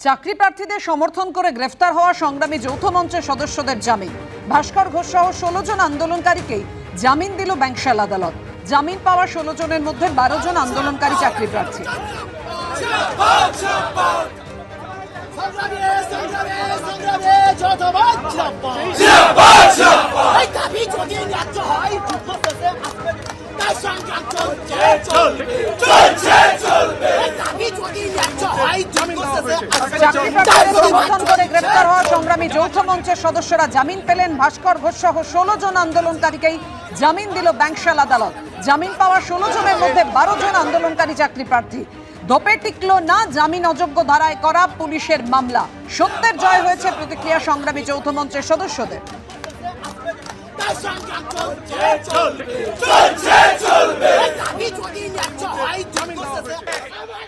চাকরি প্রার্থীদের সমর্থন করে গ্রেফতার হওয়া সংগ্রামী যৌথ মঞ্চের সদস্যদের জামিন ভাস্কর ঘোষ সহ ষোলো জন আন্দোলনকারীকে জামিন দিল ব্যাংশাল আদালত জামিন পাওয়া ষোলো জনের মধ্যে বারো জন আন্দোলনকারী চাকরি প্রার্থী করে গ্রেফতার হওয়া সংগ্রামী যৌথ মঞ্চের সদস্যরা জামিন পেলেন। ভাস্কর ঘোষ সহ ষোলো জন আন্দোলনকারীকেই জামিন দিল ব্যাংশাল আদালত। জামিন পাওয়া ষোলো জনের মধ্যে বারো জন আন্দোলনকারী চাকরি প্রার্থী। ধোপে টিকলো না জামিন অযোগ্য ধারায় করা পুলিশের মামলা। সত্যের জয় হয়েছে প্রতিক্রিয়া সংগ্রামী যৌথ মঞ্চের সদস্যদের।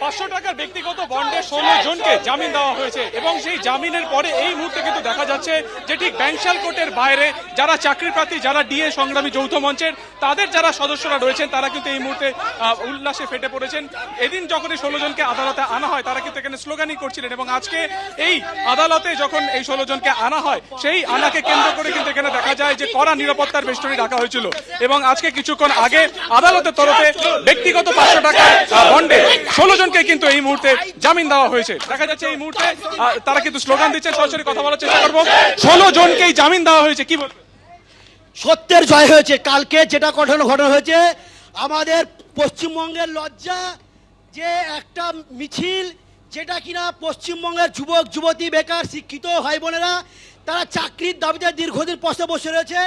পাঁচশো টাকার ব্যক্তিগত বন্ডে ষোলো জনকে জামিন দেওয়া হয়েছে এবং সেই জামিনের পরে এই মুহূর্তে কিন্তু দেখা যাচ্ছে যে ঠিক ব্যাংশাল কোর্টের বাইরে যারা চাকরি প্রার্থী, যারা ডিএ সংগ্রামী যৌথ মঞ্চের, তাদের যারা সদস্যরা রয়েছেন, তারা কিন্তু এই মুহূর্তে উল্লাসে ফেটে পড়েছেন। এদিন যখন এই ষোলো জনকে আদালতে আনা হয়, তারা কিন্তু এখানে স্লোগানই করছিলেন এবং আজকে এই আদালতে যখন এই ষোলো জনকে আনা হয়, সেই আনাকে কেন্দ্র করে কিন্তু এখানে দেখা যায় যে কড়া নিরাপত্তার বেষ্টনী রাখা হয়েছিল এবং আজকে কিছুক্ষণ আগে আদালতের তরফে ব্যক্তিগত পাঁচশো টাকা বন্ডে ষোলো জনকে কিন্তু এই মুহূর্তে জামিন দেওয়া হয়েছে। দেখা যাচ্ছে এই মুহূর্তে তারা কিন্তু স্লোগান দিচ্ছেন, সরাসরি কথা বলার চেষ্টা করব। ষোলো জনকেই জামিন দেওয়া হয়েছে, কি বলবেন? সত্যের জয় হয়েছে। কালকে যেটা ঘটনা ঘটনা হয়েছে, আমাদের পশ্চিমবঙ্গের লজ্জা যে একটা মিছিল যেটা কিনা পশ্চিমবঙ্গের যুবক, যুবতী, বেকার, শিক্ষিত ভাই বোনেরা, তারা চাকরির দাবিতে দীর্ঘদিন পথে বসে রয়েছে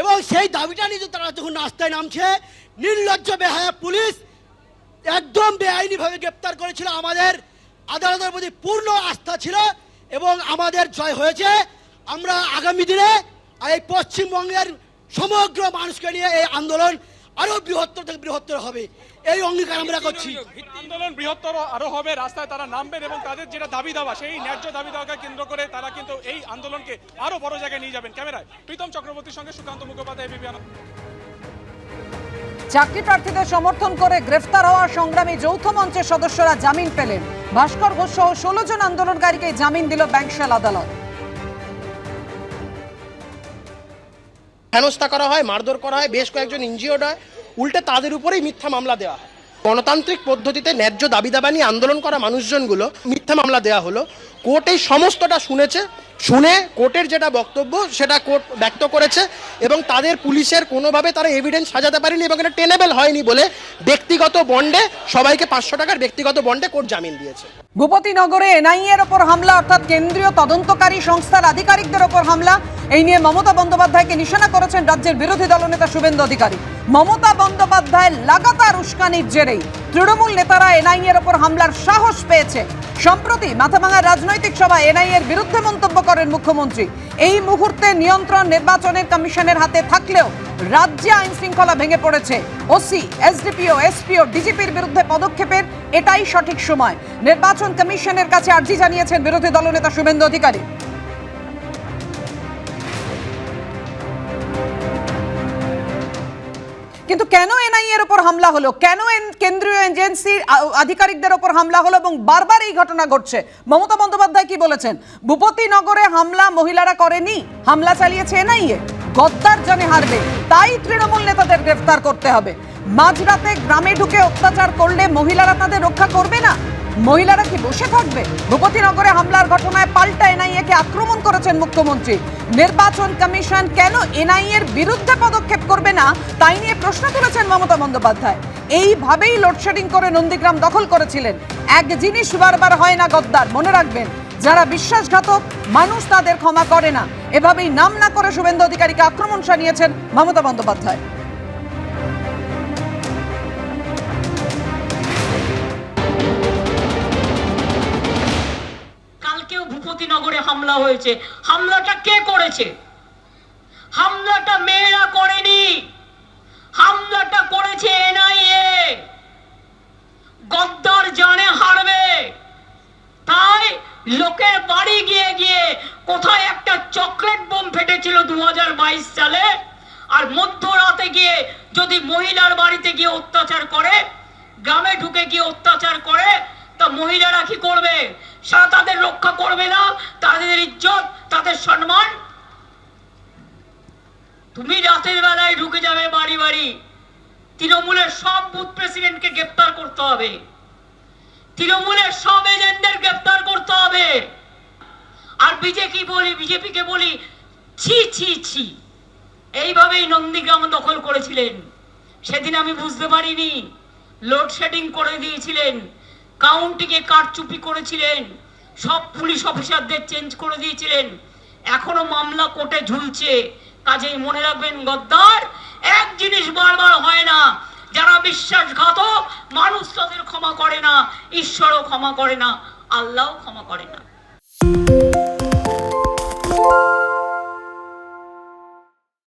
এবং সেই দাবিটা নিয়ে তারা যখন রাস্তায় নামছে, নির্লজ্জ বেহায়া পুলিশ একদম বেআইনিভাবে গ্রেপ্তার করেছিল আমাদের আদালতের প্রতি পূর্ণ আস্থা ছিল এবং আমাদের জয় হয়েছে। আমরা আগামী দিনে এই পশ্চিমবঙ্গের সমগ্র মানুষকে নিয়ে এই আন্দোলন আরও বৃহত্তর থেকে বৃহত্তর হবে। এই অঙ্গীকার আমরা করছি। আন্দোলন বৃহত্তর আরও হবে রাস্তায় তারা নামবেন এবং তাদের যেটা দাবি দাওয়া সেই ন্যায্য দাবি দাওয়াকে কেন্দ্র করে তারা কিন্তু এই আন্দোলনকে আরও বড় জায়গায় নিয়ে যাবেন। ক্যামেরায় প্রীতম চক্রবর্তীর সঙ্গে সুকান্ত মুখোপাধ্যায় আনন্দ চাকরি প্রার্থীদের সমর্থন করে গ্রেফতার হওয়া সংগ্রামী যৌথ মঞ্চের সদস্যরা জামিন পেলেন। ভাস্কর ঘোষ সহ ষোলো জন আন্দোলনকারীকে জামিন দিল ব্যাংকশাল আদালত। হেনস্থা করা হয়, মারধর করা হয়, বেশ কয়েকজন ইনজিওর্ড হয়, উল্টে তাদের উপরেই মিথ্যা মামলা দেওয়া হয়। গণতান্ত্রিক পদ্ধতিতে ন্যায্য দাবি দাবা নিয়ে আন্দোলন করা মানুষজনগুলো মিথ্যা মামলা দেওয়া হলো। কোর্ট সমস্তটা শুনেছে শুনে কোর্টের যেটা বক্তব্য, সেটা কোর্ট ব্যক্ত করেছে এবং তাদের পুলিশের কোনোভাবে তারা এভিডেন্স সাজাতে পারেনি এবং এটা টেনেবল হয়নি বলে ব্যক্তিগত বন্ডে সবাইকে পাঁচশো টাকার ব্যক্তিগত বন্ডে কোর্ট জামিন দিয়েছে। ভূপতিনগরে এনআইএ এর ওপর হামলা অর্থাৎ কেন্দ্রীয় তদন্তকারী সংস্থার আধিকারিকদের ওপর হামলা। এই নিয়ে মমতা বন্দ্যোপাধ্যায়কে নিশানা করেছেন রাজ্যের বিরোধী দলনেতা শুভেন্দু অধিকারী। মমতা বন্দ্যোপাধ্যায় লাগাতার উস্কানির জেরেই তৃণমূল নেতারা এনআইএ এর ওপর হামলার সাহস পেয়েছে। সম্প্রতি মাথাভাঙার রাজনৈতিক সভায় এনআইএ এর বিরুদ্ধে মন্তব্য করেন মুখ্যমন্ত্রী। এই মুহূর্তে নিয়ন্ত্রণ নির্বাচনের কমিশনের হাতে থাকলেও রাজ্যে আইন শৃঙ্খলা ভেঙে পড়েছে। ওসি এসডিপিও এসপিও ডিজিপির বিরুদ্ধে পদক্ষেপের এটাই সঠিক সময়। নির্বাচন কমিশনের কাছে আর্জি জানিয়েছেন বিরোধী দলনেতা শুভেন্দু অধিকারী। কেন এনআইএ এর উপর হামলা হলো? কেন কেন্দ্রীয় এজেন্সির আধিকারিকদের উপর হামলা হলো এবং বারবার এই ঘটনা ঘটছে? মমতা বন্দ্যোপাধ্যায় কি বলেছেন? ভূপতিনগরে হামলা মহিলারা করেনি, হামলা চালিয়েছে এনআইএ। গদ্দার জানে হারবে, তাই তৃণমূল নেতাদের গ্রেফতার করতে হবে। মাঝরাতে গ্রামে ঢুকে অত্যাচার করলে মহিলারা তাদের রক্ষা করবে না? মহিলারা কি বসে থাকবে? ভূপতিনগরে হামলার ঘটনায় করেছেন মুখ্যমন্ত্রী। নির্বাচন কমিশন কেন এনআই এর বিরুদ্ধে পদক্ষেপ করবে না, তাই নিয়ে প্রশ্ন তুলেছেন মমতা বন্দ্যোপাধ্যায়। এইভাবেই লোডশেডিং করে নন্দীগ্রাম দখল করেছিলেন। এক জিনিস বারবার হয় না গদ্দার, মনে রাখবেন। যারা বিশ্বাসঘাতক, মানুষ তাদের ক্ষমা করে না। এভাবেই নাম না করে শুভেন্দু অধিকারীকে আক্রমণ সানিয়েছেন মমতা বন্দ্যোপাধ্যায়। হয়েছে। হামলাটা কে করেছে? হামলাটা মেয়েরা করেনি। হামলাটা করেছে এনআইএ। গদ্দার জানে হারবে। তাই লোকের বাড়ি গিয়ে গিয়ে কোথায় একটা চকলেট বোম ফেটেছিল দু হাজার বাইশ সালে, আর মধ্যরাতে গিয়ে যদি মহিলার বাড়িতে গিয়ে অত্যাচার করে, গ্রামে ঢুকে গিয়ে অত্যাচার করে, তা মহিলারা কি করবে? সারা তাদের রক্ষা করবে না, তাদের ইজ্জত, তাদের সম্মান। তুমি রাতের বেলায় ঢুকে যাবে বাড়ি বাড়ি। তৃণমূলের সব বুথ প্রেসিডেন্টকে গ্রেপ্তার করতে হবে। তৃণমূলের সব এজেন্টদের গ্রেপ্তার করতে হবে। আর বিজেপি বলি, বিজেপিকে বলি, ছি ছি ছি। এইভাবেই নন্দীগ্রাম দখল করেছিলেন। সেদিন আমি বুঝতে পারিনি লোডশেডিং করে দিয়েছিলেন। কাউন্টিংয়ে কারচুপি করেছিলেন? সব পুলিশ অফিসারদের চেঞ্জ করে দিয়েছিলেন। এখনও মামলা কোর্টে ঝুলছে। কাজেই মনে রাখবেন গদ্দার, এক জিনিস বারবার হয় না, যারা বিশ্বাসঘাতক মানুষ তাদের ক্ষমা করে না, ঈশ্বরও ক্ষমা করে না, আল্লাহও ক্ষমা করে না।